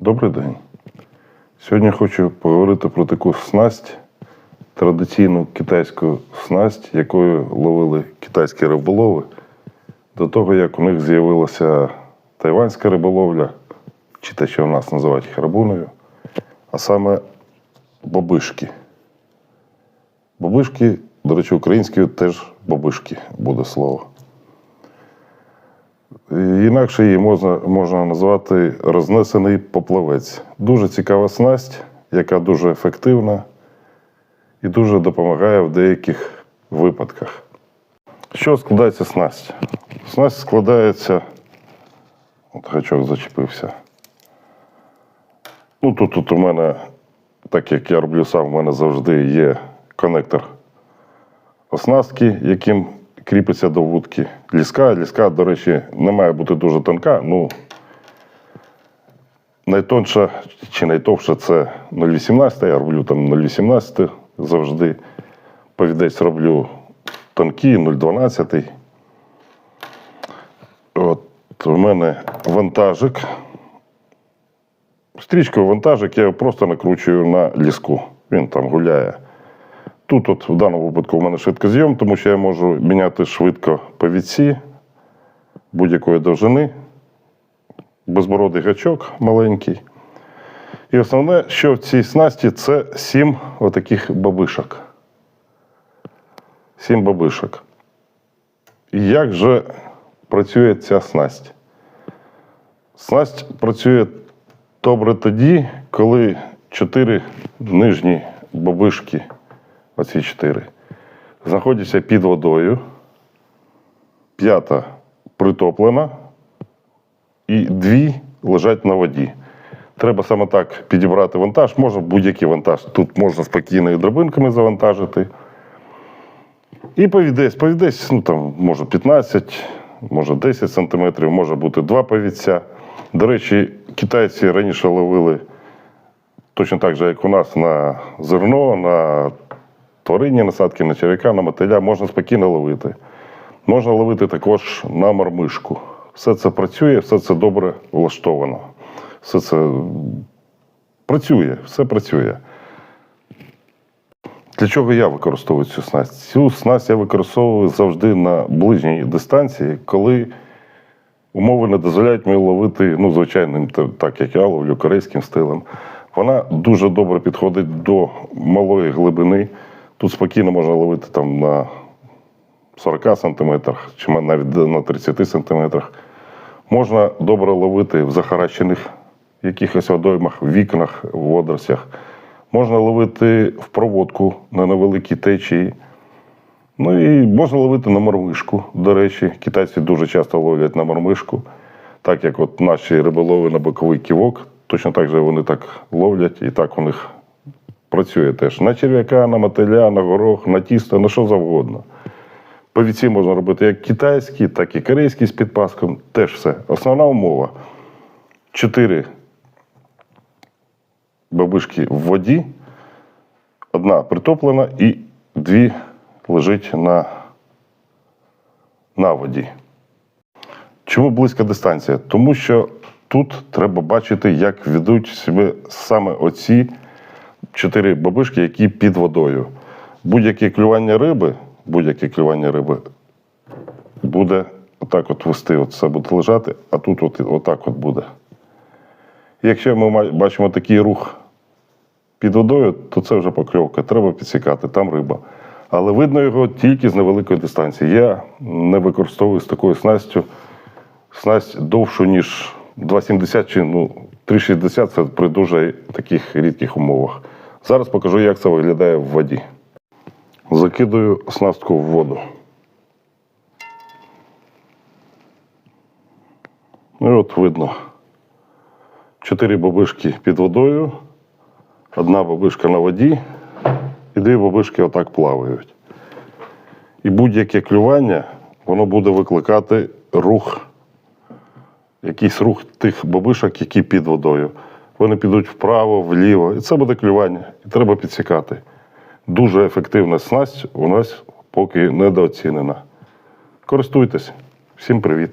Добрий день. Сьогодні хочу поговорити про таку снасть, традиційну китайську снасть, якою ловили китайські риболови до того, як у них з'явилася тайванська риболовля, чи те, що у нас називають харабуною, а саме бабишки. Бабишки, до речі, українською теж бабишки буде слово. Інакше її можна, можна назвати рознесений поплавець. Дуже цікава снасть, яка дуже ефективна і дуже допомагає в деяких випадках. Що складається снасть? Снасть складається. От гачок зачепився. Ну, тут, тут у мене, так як я роблю сам, у мене завжди є конектор оснастки, яким кріпиться до вудки. Ліска, ліска, до речі, не має бути дуже тонка. Ну, найтонша чи найтовша це 0,18, я роблю там 0,18 завжди. Повідець роблю тонкі, 0,12. От у мене вантажик. Стрічкою вантажик я його просто накручую на ліску. Він там гуляє. Тут, от, в даному випадку, в мене швидкозйом, тому що я можу міняти швидко повідці будь-якої довжини, безбородий гачок маленький. І основне, що в цій снасті, це сім отаких бабишок. Сім бабишок. І як же працює ця снасть? Снасть працює добре тоді, коли чотири нижні бабишки оці чотири, знаходяться під водою, п'ята притоплена і дві лежать на воді. Треба саме так підібрати вантаж, можна будь-який вантаж. Тут можна спокійно і драбинками завантажити. І повідець. Повідець, ну там може 15, може 10 сантиметрів, може бути два повідця. До речі, китайці раніше ловили точно так же, як у нас на зерно, на тваринні насадки, на черв'яка, на мотиля можна спокійно ловити. Можна ловити також на мормишку. Все це працює, все це добре влаштовано. Все це працює, все працює. Для чого я використовую цю снасть? Цю снасть я використовую завжди на ближній дистанції, коли умови не дозволяють мені ловити, ну, звичайним, так як я ловлю корейським стилем. Вона дуже добре підходить до малої глибини. Тут спокійно можна ловити там на 40 сантиметрах, чи навіть на 30 сантиметрах. Можна добре ловити в захаращених якихось водоймах, вікнах, в водоростях. Можна ловити в проводку на невеликій течії. Ну і можна ловити на мормишку. До речі, китайці дуже часто ловлять на мормишку, так як от наші риболови на боковий ківок, точно так же вони так ловлять, і так у них працює теж на черв'яка, на мотиля, на горох, на тісто, на що завгодно. Повіці можна робити як китайські, так і корейські з підпаском. Теж все. Основна умова. Чотири бабишки в воді, одна притоплена і дві лежить на, на воді. Чому близька дистанція? Тому що тут треба бачити, як ведуть себе саме оці чотири бабишки, які під водою. Будь-яке клювання риби, будь-яке клювання риби буде отак от вести, от все буде лежати, а тут от, отак от буде. Якщо ми бачимо такий рух під водою, то це вже покльовка, треба підсікати, там риба. Але видно його тільки з невеликої дистанції. Я не використовую з такою снастю снасть довшу, ніж 2,70 чи ну, 3,60 це при дуже таких рідких умовах. Зараз покажу, як це виглядає в воді. Закидую снастку в воду. Ну і от видно. Чотири бабишки під водою, одна бабишка на воді, і дві бабишки отак плавають. І будь-яке клювання, воно буде викликати рух, якийсь рух тих бабишок, які під водою. Вони підуть вправо, вліво, і це буде клювання. І треба підсікати. Дуже ефективна снасть у нас поки недооцінена. Користуйтесь. Всім привіт!